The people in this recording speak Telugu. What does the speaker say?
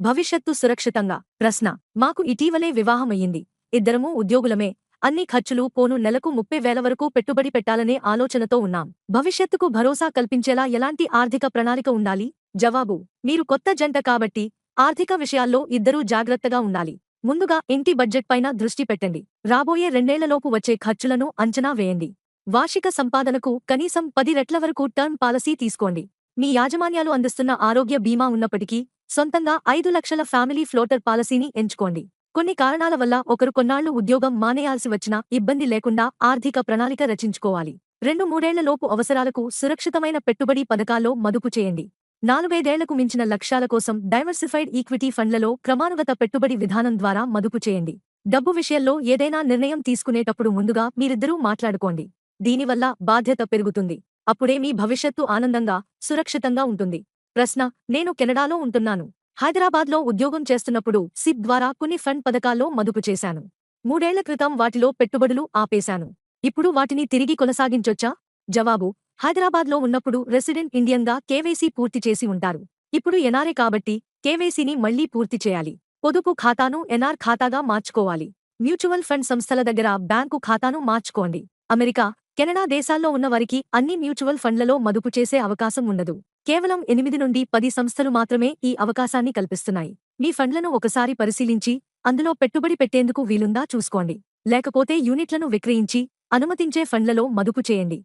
భవిష్యత్తు సురక్షితంగా. ప్రశ్న మాకు ఇటీవలే వివాహమయ్యింది ఇద్దరమూ ఉద్యోగులమే. అన్ని ఖర్చులు పోను నెలకు ముప్పై వేల వరకు పెట్టుబడి పెట్టాలనే ఆలోచనతో ఉన్నాం. భవిష్యత్తుకు భరోసా కల్పించేలా ఎలాంటి ఆర్థిక ప్రణాళిక ఉండాలి? జవాబు మీరు కొత్త జంట కాబట్టి ఆర్థిక విషయాల్లో ఇద్దరూ జాగ్రత్తగా ఉండాలి. ముందుగా ఇంటి బడ్జెట్ పైన దృష్టి పెట్టండి. రాబోయే రెండేళ్ళలోపు వచ్చే ఖర్చులను అంచనా వేయండి. వార్షిక సంపాదనకు కనీసం పది రెట్ల వరకు టర్మ్ పాలసీ తీసుకోండి. మీ యాజమాన్యాలు అందిస్తున్న ఆరోగ్య బీమా ఉన్నప్పటికీ సొంతంగా ఐదు లక్షల ఫ్యామిలీ ఫ్లోటర్ పాలసీని ఎంచుకోండి. కొన్ని కారణాల వల్ల ఒకరు కొన్నాళ్ళు ఉద్యోగం మానేయాల్సి వచ్చినా ఇబ్బంది లేకుండా ఆర్థిక ప్రణాళిక రచించుకోవాలి. రెండు మూడేళ్ళలోపు అవసరాలకు సురక్షితమైన పెట్టుబడి పథకాల్లో మదుపు చేయండి. నాలుగైదేళ్ళకు మించిన లక్ష్యాల కోసం డైవర్సిఫైడ్ ఈక్విటీ ఫండ్లలో క్రమానుగత పెట్టుబడి విధానం ద్వారా మదుపు చేయండి. డబ్బు విషయంలో ఏదైనా నిర్ణయం తీసుకునేటప్పుడు ముందుగా మీరిద్దరూ మాట్లాడుకోండి. దీనివల్ల బాధ్యత పెరుగుతుంది. అప్పుడే మీ భవిష్యత్తు ఆనందంగా సురక్షితంగా ఉంటుంది. ప్రశ్న నేను కెనడాలో ఉంటున్నాను. హైదరాబాద్లో ఉద్యోగం చేస్తున్నప్పుడు సిప్ ద్వారా కొన్ని ఫండ్ పథకాల్లో మదుపు చేశాను. మూడేళ్ళ క్రితం వాటిలో పెట్టుబడులు ఆపేశాను. ఇప్పుడు వాటిని తిరిగి కొనసాగించొచ్చా? జవాబు హైదరాబాద్లో ఉన్నప్పుడు రెసిడెంట్ ఇండియన్గా కేవైసీ పూర్తి చేసి ఉంటారు. ఇప్పుడు ఎన్ఆర్ఏ కాబట్టి కేవైసీని మళ్ళీ పూర్తి చేయాలి. పొదుపు ఖాతాను ఎన్ఆర్ ఖాతాగా మార్చుకోవాలి. మ్యూచువల్ ఫండ్ సంస్థల దగ్గర బ్యాంకు ఖాతాను మార్చుకోండి. అమెరికా కెనడా దేశాల్లో ఉన్న వారికి అన్ని మ్యూచువల్ ఫండ్లలో మదుపు చేసే అవకాశం ఉండదు. కేవలం ఎనిమిది నుండి పది సంస్థలు మాత్రమే ఈ అవకాశాన్ని కల్పిస్తున్నాయి. మీ ఫండ్లను ఒకసారి పరిశీలించి అందులో పెట్టుబడి పెట్టేందుకు వీలుందా చూసుకోండి. లేకపోతే యూనిట్లను విక్రయించి అనుమతించే ఫండ్లలో మదుపు చేయండి.